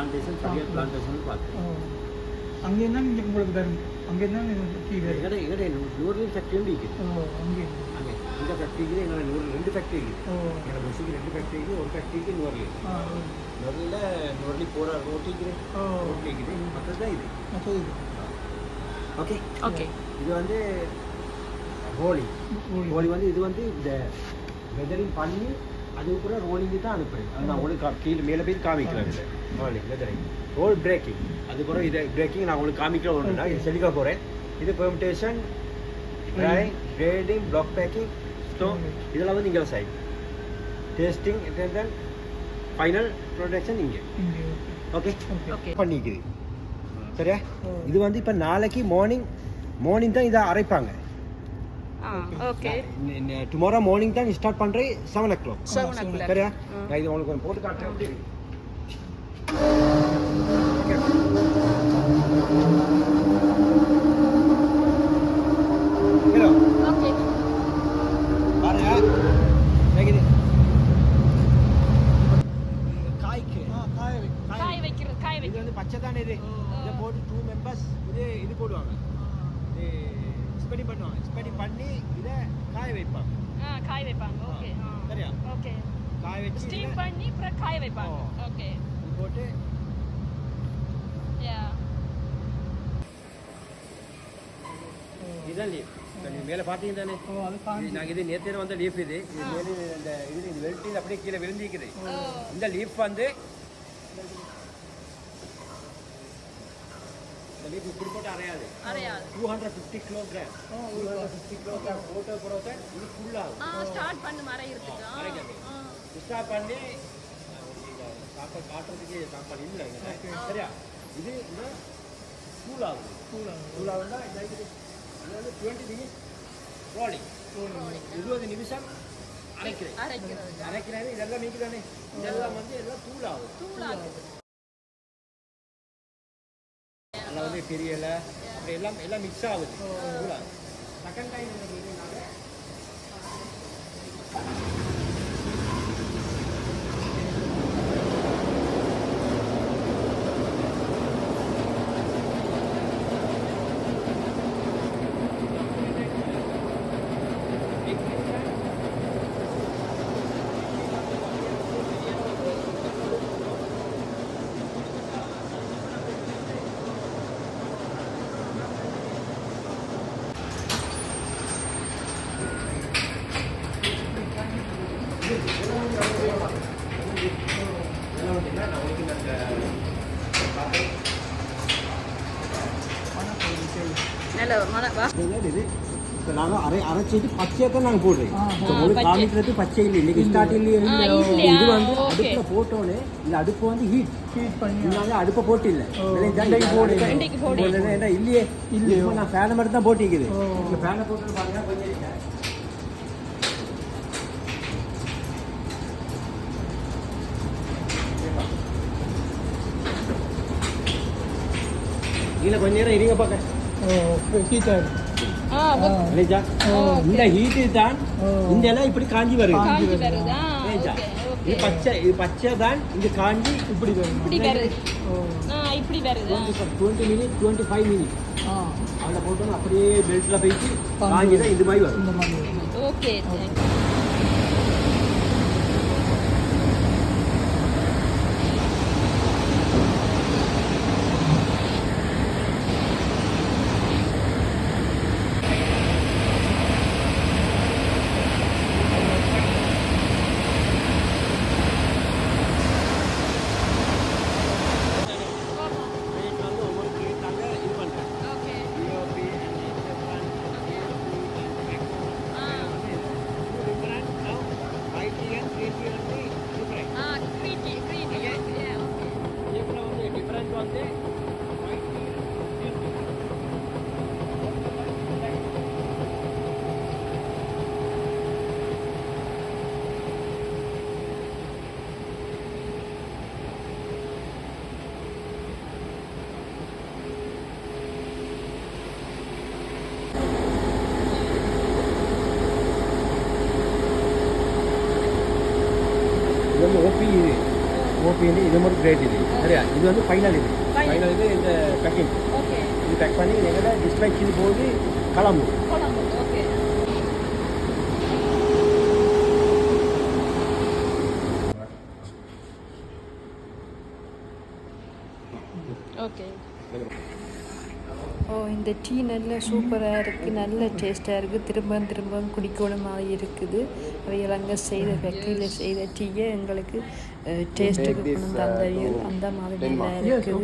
Plantation சரியாக plantation பார்த்தேன் ஓ. அங்கே இருந்தால் இங்கே உங்களுக்கு தரும்? அங்கே இருந்தால் டீ எங்கட எங்கட நூறு ஃபேக்ட்ரி உண்டு இருக்குது ஓ அங்கே. அங்கே. இந்த ஃபேக்ட்ரிக்கு எங்களோட நூறு ரெண்டு ஃபேக்ட்ரி இருக்குது ஓ. எங்களோட பஸ்ஸுக்கு ரெண்டு ஃபேக்ட்ரி இருக்குது ஒரு ஃபேக்ட்ரிக்கு நூறு நூறில் நூறுலி போகிற ரோட்டிக்கு ரோட்டி இருக்குது மற்றது தான் இது. மற்றது இது. ஓகே. ஓகே. இது வந்து ஹோலி. ஹோலி. வந்து இது வந்து இந்த வெதரிங் பண்ணி அதுக்கப்புறம் ரோலிங்கு தான் அனுப்புறேன். அது நான் உங்களுக்கு கீழே மேலே போய் காமிக்கிறேன். இது ரோலிங் வெதரிங் ரோல் பிரேக்கிங் அதுக்கப்புறம் இது பிரேக்கிங் நான் உங்களுக்கு காமிக்கிற ஒன்றுனா இது செலிக்க போகிறேன் இது fermentation dry grading black packing stone இதெல்லாம் வந்து இங்கே side tasting then final production இங்கே. ஓகே ஓகே பண்ணிக்குது. சரியா? ஓ. இது வந்து இப்போ நாளைக்கு மார்னிங் மார்னிங் தான் இதை அரைப்பாங்க. ஓகே டுமாரோ மார்னிங் தான் ஸ்டார்ட் பண்றேன். செவன் ஓ கிளாக் செவன் ஓ சரியா? நான் இது உங்களுக்கு போட்டு காட்டுறேன் ஹலோ ஓகே பாருங்க. கேக்குது காய் வைக்கிறது காய் வைக்கிறது வந்து பச்சை தானே இது. இதை போட்டு டூ மெம்பர்ஸ் இது இது போடுவாங்க. ஸ்பெடி பண்ணுவாங்க. ஸ்பெடி பண்ணி இதை காய வைப்பாங்க. ஆ காய வைப்பாங்க. ஓகே ஆ சரியா? ஓகே காய வச்சு ஸ்டீம் பண்ணி அப்புறம் காய வைப்பாங்க. ஓகே இது போட்டு யா இதுதான் லீஃப் நீங்கள் மேலே பார்த்தீங்க தானே? நாங்கள் இது நேற்று வந்த லீஃப் இது. இது மேலே இந்த இது இது வெல்ட்டி அப்படியே கீழே விழுந்திருக்குது. இந்த லீஃப் வந்து அரையாது. அரையாது. Two hundred fifty kilogram two hundred fifty kilogram போட்ட பிறகு இது ஃபுல்லாகும் ஆ ஸ்டார்ட் பண்ணு மறையிறதுக்கு. ஆ அரைக்கிறது. ஸ்டாப் பண்ணி சாப்பாடு காட்டுறதுக்கு சாப்பாடு இல்லை. சரியா? இது இந்த கூல் ஆகுது கூல் ஆகுதுன்னா இது வந்து டுவெண்ட்டி மினிட்ஸ் ரோலிங் இருபது நிமிஷம் அரைக்கிறேன். அரைக்கிறது. அரைக்கிறது இதெல்லாம் மீக்கு தானே இதெல்லாம் வந்து எல்லாம் தூள் ஆகுது தூளாகுது அதில் பெரிய இலை எல்லாம் எல்லாம் மிக்ஸ் ஆகுது. செகண்ட் டைம் என்ன செய்யுதுனால இதெல்லாம் வந்து என்ன நான் உங்களுக்கு அந்த பார்த்தேன் நல்ல மன வா இது இப்போ நாங்கள் அரை அரைச்சிட்டு பச்சையை தான் நாங்கள் போடுறோம் இப்போ உங்களுக்கு. காமிக்கிறது பச்சை இல்லை இன்னைக்கு ஸ்டார்டிங்லேயே? இது வந்து. அடுப்பில் போட்டோன்னே இந்த அடுப்பு வந்து ஹீட் ஹீட் பண்ணி நாங்கள் அடுப்பை போட்டு இல்லை ஓ, இன்றைக்கு இன்றைக்கு போடு. இன்றைக்கு போடு. என்ன இல்லையே இல்லையோ. நான் ஃபேனை மட்டும் தான் போட்டிக்குது ஃபேனை போட்டு பாருங்க கொஞ்சம் கீழே கொஞ்ச நேரம் இருங்க பார்க்க. ஓ ஹீட் ஆகிடும் ஆ ஓகே இல்லைஜா இந்த ஹீட்டு தான். இந்த இலை இப்படி காஞ்சி வருது. இது பச்சை இது பச்சை தான் இது காஞ்சி இப்படி வரும் இப்படி வருது. ஓ. ஆ இப்படி வருதா? Twenty minute twenty five minute ah. அதில் போட்டோம் அப்படியே பெல்ட்டில் போயிட்டு காஞ்சி தான் இது மாதிரி வரும். இந்த மாதிரி வரும். ஓகே தேங்க் ரேட் வந்து ஒவ்வொரு ரேட்டாக இது பண்ணுறேன் okay B O P ah different now five D N three D N different ah க்ரீட்டி க்ரீட்டி ஓகே இதில் வந்து டிஃப்ரெண்ட் வந்து ஃபைவ் வந்து ஓபி இது ஓபி வந்து இது மட்டும் கிரேட் இது. சரியா? இது வந்து ஃபைனல் இது. ஃபைனல் இது இந்த பேக்கிங் இது பேக் பண்ணி எங்கள்கிட்ட டிஸ்பேச் இது போது ஓகே ஓகே ஓ இந்த டீ நல்ல சூப்பராக இருக்குது நல்ல டேஸ்ட்டாக இருக்குது திரும்ப திரும்ப குடிக்கணுமா இருக்குது. அவைகள் அங்கே செய்த ஃபேக்ட்ரியில் செய்த டீயை எங்களுக்கு டேஸ்ட்டுக்கு கொண்டு அந்த அந்த மாதிரி நல்லா இருக்குது.